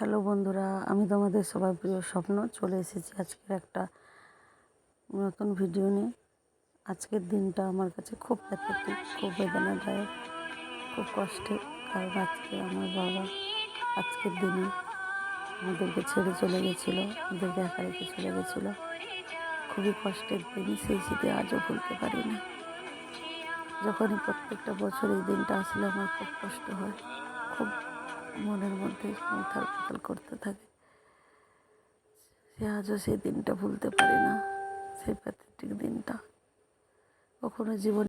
Hello বন্ধুরা, আমি তোমাদের সবার প্রিয় স্বপ্ন, চলে এসেছি আজকের একটা নতুন ভিডিও নিয়ে। আজকের দিনটা আমার কাছে খুব প্যাথেটিক খুব বেদনাদায়ক, খুব কষ্টের কারণ আজকে আমার বাবা আজকের দিনে আমাদেরকে ছেড়ে চলে গেছিল, আমাদেরকে একা রেখে চলে গেছিল। খুবই কষ্টের দিন, সেই স্মৃতি আজও ভুলতে পারি না যখনই প্রত্যেকটা বছর এই দিনটা আসলে আমার খুব কষ্ট হয়, খুব মনের মধ্যে উথাল পাতাল করতে থাকে। সে আজও সেই দিনটা ভুলতে পারি না, সেই প্যাথেটিক দিনটা। কখনো জীবন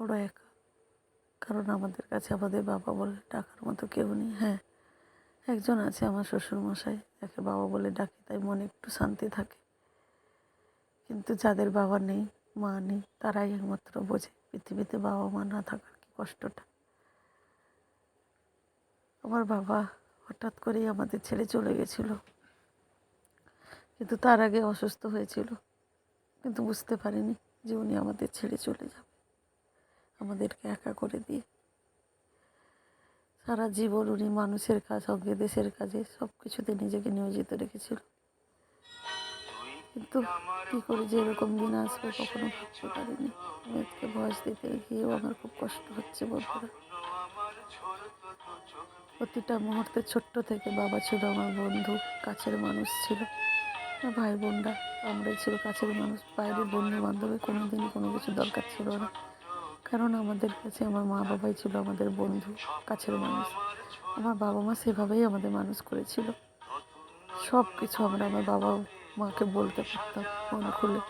বড় একা। কারণ আমাদের কাছে আমাদের বাবা বলে ডাকার মতো কেউ নেই। হ্যাঁ একজন আছে আমার শ্বশুর মশাই যাকে বাবা বলে ডাকি, তাই মনে একটু শান্তি থাকে। কিন্তু যাদের বাবা নেই, মা নেই, তারাই একমাত্র বোঝে পৃথিবীতে বাবা মা না থাকার কি কষ্টটা। আমার বাবা হঠাৎ করেই আমাদের ছেড়ে চলে গেছিল। কিন্তু তার আগে অসুস্থ হয়েছিল। কিন্তু বুঝতে পারিনি যে উনি আমাদের ছেড়ে চলে যাবে। আমাদেরকে একা করে দিয়ে। সারা জীবন উনি মানুষের কাজ সঙ্গে দেশের কাজে সব কিছুতে নিজেকে নিয়োজিত রেখেছিল। কিন্তু কী করে যে এরকম দিন আসবে কখনো ভাবতে পারিনি। মেয়েকে বয়স দিতে গিয়েও আমার খুব কষ্ট হচ্ছে বন্ধুরা। প্রতিটা মুহূর্তে ছোট্ট থেকে বাবা ছিল আমার বন্ধু, কাছের মানুষ ছিল। ভাই বোনরা আমরাই ছিল কাছের মানুষ বাইরে বন্ধু বান্ধবে কোনো দিনই কোনো কিছু দরকার ছিল না। কারণ আমাদের কাছে আমার মা বাবাই ছিল আমাদের বন্ধু, কাছের মানুষ। আমার বাবা মা সেভাবেই আমাদের মানুষ করেছিল। সব কিছু আমরা আমার বাবা মাকে বলতে পারতাম, মন খুলে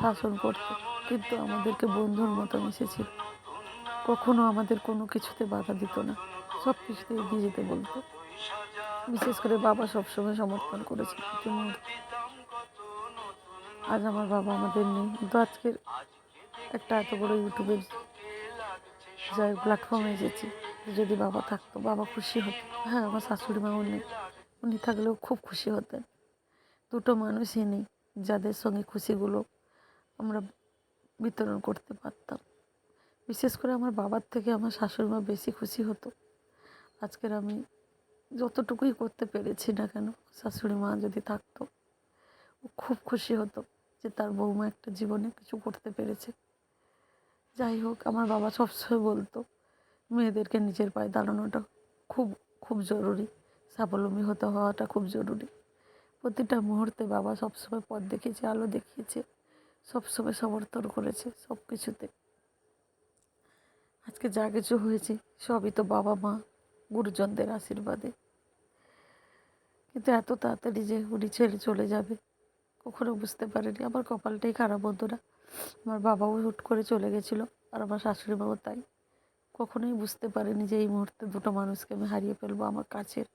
শাসন করতো। কিন্তু আমাদেরকে বন্ধুর মতো মিশেছিল। কখনো আমাদের কোনো কিছুতে বাধা দিত না সব কিছুতে এগিয়ে যেতে বলতো। বিশেষ করে বাবা সবসময় সমর্থন করেছে প্রতি মুহূর্তে আজ আমার বাবা আমাদের নেই। কিন্তু আজকের একটা এত বড় ইউটিউবের যাই প্ল্যাটফর্মে এসেছি। যদি বাবা থাকতো, বাবা খুশি হতো। হ্যাঁ আমার শাশুড়ি মা উনি উনি থাকলেও খুব খুশি হতেন। দুটো মানুষই নেই, যাদের সঙ্গে খুশিগুলো আমরা বিতরণ করতে পারতাম। বিশেষ করে আমার বাবার থেকে আমার শাশুড়ি মা বেশি খুশি হতো। আজকের আমি যতটুকুই করতে পেরেছি না কেন, শাশুড়ি মা যদি থাকতো খুব খুশি হতো যে তার বৌমা একটা জীবনে কিছু করতে পেরেছে। যাই হোক, আমার বাবা সবসময় বলতো, মেয়েদেরকে নিজের পায়ে দাঁড়ানোটা খুব খুব জরুরি। স্বাবলম্বী হতে হওয়াটা খুব জরুরি। প্রতিটা মুহূর্তে বাবা সবসময় পথ দেখিয়েছে, আলো দেখিয়েছে, সবসময় সমর্থন করেছে সব কিছুতে আজকে যা কিছু হয়েছে, সবই তো বাবা, মা, গুরুজনদের আশীর্বাদে। কিন্তু এত তাড়াতাড়ি যে উনি ছেড়ে চলে যাবে, কখনো বুঝতে পারেনি। আমার কপালটাই খারাপ বন্ধুরা আমার বাবাও হুট করে চলে গেছিল আর আমার শাশুড়ি বাবু তাই। কখনোই বুঝতে পারিনি যে এই মুহূর্তে দুটো মানুষকে আমি হারিয়ে ফেলব আমার কাছের।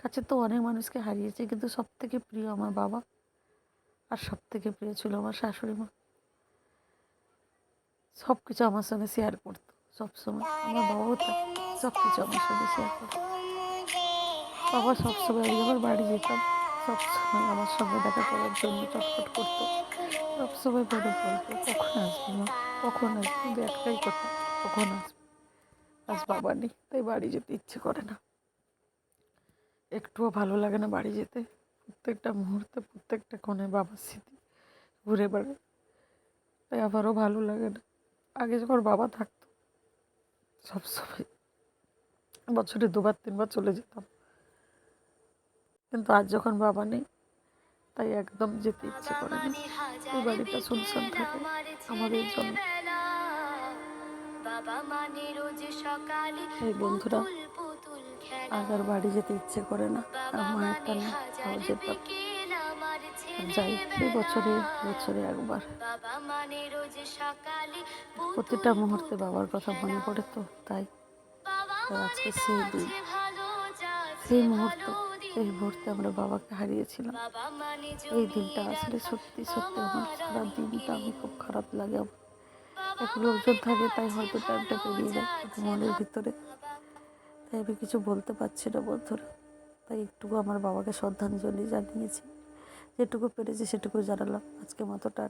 কাছে তো অনেক মানুষকে হারিয়েছে কিন্তু সব থেকে প্রিয় আমার বাবা আর সব থেকে প্রিয় ছিল আমার শাশুড়ি মা সব কিছু আমার সঙ্গে শেয়ার করতো, সবসময়। আমার বাবাও তাই সব কিছু আমার সঙ্গে শেয়ার করতো। বাবা সবসময় আমি যখন বাড়ি যেতাম, সবসময় আমার সঙ্গে দেখা করার জন্য চটপট করতো। সবসময় মনে বলতো কখন আসবি মা? কখন আসবি? কিন্তু একটাই কথা, কখন আসবি? আজ বাবা নেই, তাই বাড়ি যেতে ইচ্ছে করে না। একটুও ভালো লাগে না বাড়ি যেতে। প্রত্যেকটা মুহূর্তে, প্রত্যেকটা কোণে বাবার স্মৃতি ঘুরে বেড়ায়। তাই আবারও ভালো লাগে না। আগে যখন বাবা থাকতো সবসময় বছরে দুবার, তিনবার চলে যেতাম। কিন্তু আজ যখন বাবা নেই তাই একদম যেতে ইচ্ছে করে না। এই বাড়িটা শুনশান থাকে, আমাদের জন্য। এই বন্ধুরা আজ আর বাড়ি যেতে ইচ্ছে করে না, আর মায়ের টানে যেতাম যাই বছরে বছরে একবার। প্রতিটা মুহূর্তে বাবার কথা মনে পড়ে তো, তাই। আজকে সেই দিন, সেই মুহূর্ত। সেই মুহূর্তে আমরা বাবাকে হারিয়েছিলাম। এই দিনটা আসলে সত্যি সত্যি আমার সারা দিনটা আমি খুব খারাপ লাগে আমার। এখন লোকজন থাকে তাই হয়তো টাইমটা পেরিয়ে যায় মনের ভিতরে তাই আমি কিছু বলতে পারছি না বন্ধুরা। তাই একটুকু আমার বাবাকে শ্রদ্ধাঞ্জলি জানিয়েছি। যেটুকু পেরেছি সেটুকু জানালাম। আজকে মতো টাটা।